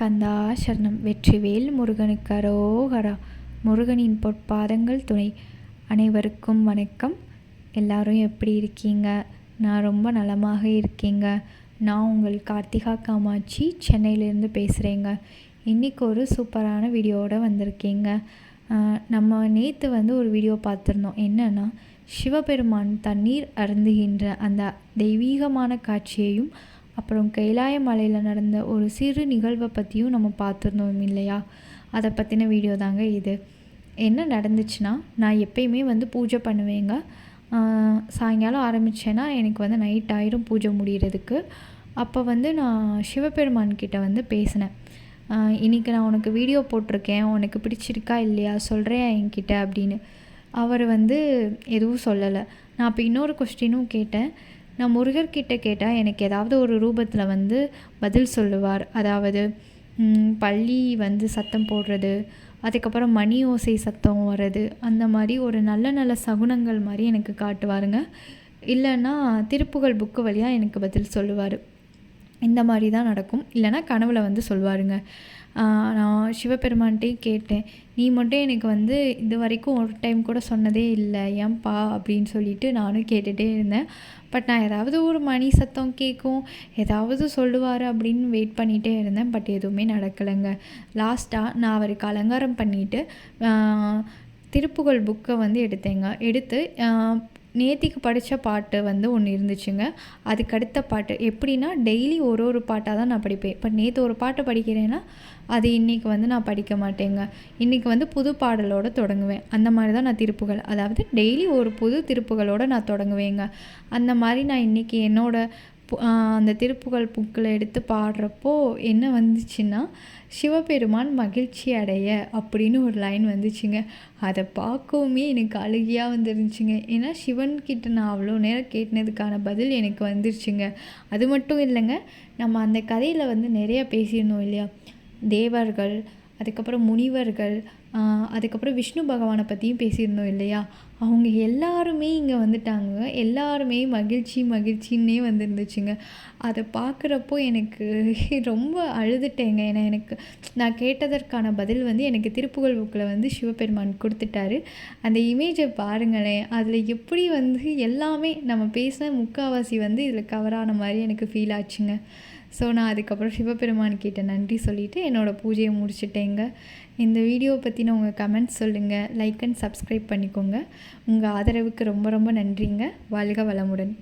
கந்தா சரணம். வெற்றிவேல் முருகனுக்கு அரோகரா. முருகனின் பொற்பாதங்கள் துணை. அனைவருக்கும் வணக்கம். எல்லாரும் எப்படி இருக்கீங்க? நான் ரொம்ப நலமாக இருக்கீங்க. நான் உங்கள் கார்த்திகா காமாட்சி சென்னையிலேருந்து பேசுகிறேங்க இன்றைக்கி ஒரு சூப்பரான வீடியோவோடு வந்திருக்கீங்க. நம்ம நேற்று வந்து ஒரு வீடியோ பார்த்துருந்தோம். என்னென்னா சிவபெருமான் தண்ணீர் அருந்துகின்ற அந்த தெய்வீகமான காட்சியையும் அப்புறம் கைலாய மலையில் நடந்த ஒரு சிறு நிகழ்வை பற்றியும் நம்ம பார்த்துருந்தோம் இல்லையா? அதை பற்றின வீடியோ தாங்க இது. என்ன நடந்துச்சுன்னா நான் எப்பயுமே வந்து பூஜை பண்ணுவேங்க. சாயங்காலம் ஆரம்பித்தேன்னா எனக்கு வந்து நைட் ஆயிரும் பூஜை முடிகிறதுக்கு அப்போ வந்து நான் சிவபெருமான்கிட்ட வந்து பேசினேன். இன்றைக்கி நான் உனக்கு வீடியோ போட்டிருக்கேன். உனக்கு பிடிச்சிருக்கா இல்லையா? சொல்கிறேன் என்கிட்ட அப்படின்னு. அவர் வந்து எதுவும் சொல்லலை. நான் அப்போ இன்னொரு கொஸ்டினும் கேட்டேன். நான் முருகர்கிட்ட கேட்டால் எனக்கு ஏதாவது ஒரு ரூபத்தில் வந்து பதில் சொல்லுவார். அதாவது பள்ளி வந்து சத்தம் போடுறது அதுக்கப்புறம் மணி ஓசை சத்தம் வர்றது அந்த மாதிரி ஒரு நல்ல நல்ல சகுனங்கள் மாதிரி எனக்கு காட்டுவாருங்க. இல்லைன்னா திருப்புகழ் புக்கு வழியாக எனக்கு பதில் சொல்லுவார். இந்த மாதிரி தான் நடக்கும். இல்லைனா கனவுல வந்து சொல்லுவாருங்க நான் சிவபெருமான்கிட்டையும் கேட்டேன். நீ மட்டும் எனக்கு வந்து இது வரைக்கும் ஒரு டைம் கூட சொன்னதே இல்லை. ஏன்பா? அப்படின்னு சொல்லிட்டு நானும் கேட்டுகிட்டே இருந்தேன். பட் நான் ஏதாவது ஒரு மணி சத்தம் கேட்கும் ஏதாவது சொல்லுவார் அப்படின்னு வெயிட் பண்ணிகிட்டே இருந்தேன். பட் எதுவுமே நடக்கலைங்க. லாஸ்ட்டாக நான் அவருக்கு அலங்காரம் பண்ணிவிட்டு திருப்புகழ் புக்கை வந்து எடுத்தேங்க. எடுத்து நேத்திக்கு படித்த பாட்டு வந்து ஒன்று இருந்துச்சுங்க. அதுக்கு அடுத்த பாட்டு. எப்படின்னா டெய்லி ஒரு ஒரு பாட்டாக தான் நான் படிப்பேன். இப்போ நேற்று ஒரு பாட்டை படிக்கிறேன்னா அது இன்றைக்கி வந்து நான் படிக்க மாட்டேங்க. இன்றைக்கி வந்து புது பாடலோடு தொடங்குவேன். அந்த மாதிரி தான் நான் திருப்புகள். அதாவது டெய்லி ஒரு புது திருப்புகளோடு நான் தொடங்குவேங்க. அந்த மாதிரி நான் இன்றைக்கி என்னோடய அந்த திருப்புகழ் புக்கில் எடுத்து பாடுறப்போ என்ன வந்துச்சுன்னா சிவபெருமான் மகிழ்ச்சி அடைய அப்படின்னு ஒரு லைன் வந்துச்சுங்க. அதை பார்க்கவுமே எனக்கு அழுகியாக வந்துருந்துச்சுங்க. ஏன்னா சிவன்கிட்ட நான் அவ்வளோ நேரம் கேட்டினதுக்கான பதில் எனக்கு வந்துருச்சுங்க. அது மட்டும் இல்லைங்க நம்ம அந்த கதையில் வந்து நிறையா பேசியிருந்தோம் இல்லையா? தேவர்கள் அதுக்கப்புறம் முனிவர்கள் அதுக்கப்புறம் விஷ்ணு பகவானை பற்றியும் பேசியிருந்தோம் இல்லையா? அவங்க எல்லாருமே இங்கே வந்துட்டாங்க. எல்லாருமே மகிழ்ச்சி மகிழ்ச்சின்னே வந்துருந்துச்சுங்க. அதை பார்க்குறப்போ எனக்கு ரொம்ப அழுதுட்டேங்க. ஏன்னா எனக்கு நான் கேட்டதற்கான பதில் வந்து எனக்கு திருப்புகழ் புக்கில் வந்து சிவபெருமான் கொடுத்துட்டாரு. அந்த இமேஜை பாருங்களேன். அதில் எப்படி வந்து எல்லாமே நம்ம பேசின முக்கால்வாசி வந்து இதில் கவரான மாதிரி எனக்கு ஃபீல் ஆச்சுங்க. ஸோ நான் அதுக்கப்புறம் சிவபெருமான் கிட்ட நன்றி சொல்லிவிட்டு என்னோடய பூஜையை முடிச்சுட்டேங்க. இந்த வீடியோவை பற்றின உங்கள் கமெண்ட்ஸ் சொல்லுங்கள் லைக் அண்ட் சப்ஸ்கிரைப் பண்ணிக்கோங்க. உங்கள் ஆதரவுக்கு ரொம்ப ரொம்ப நன்றிங்க. வாழ்க வளமுடன்.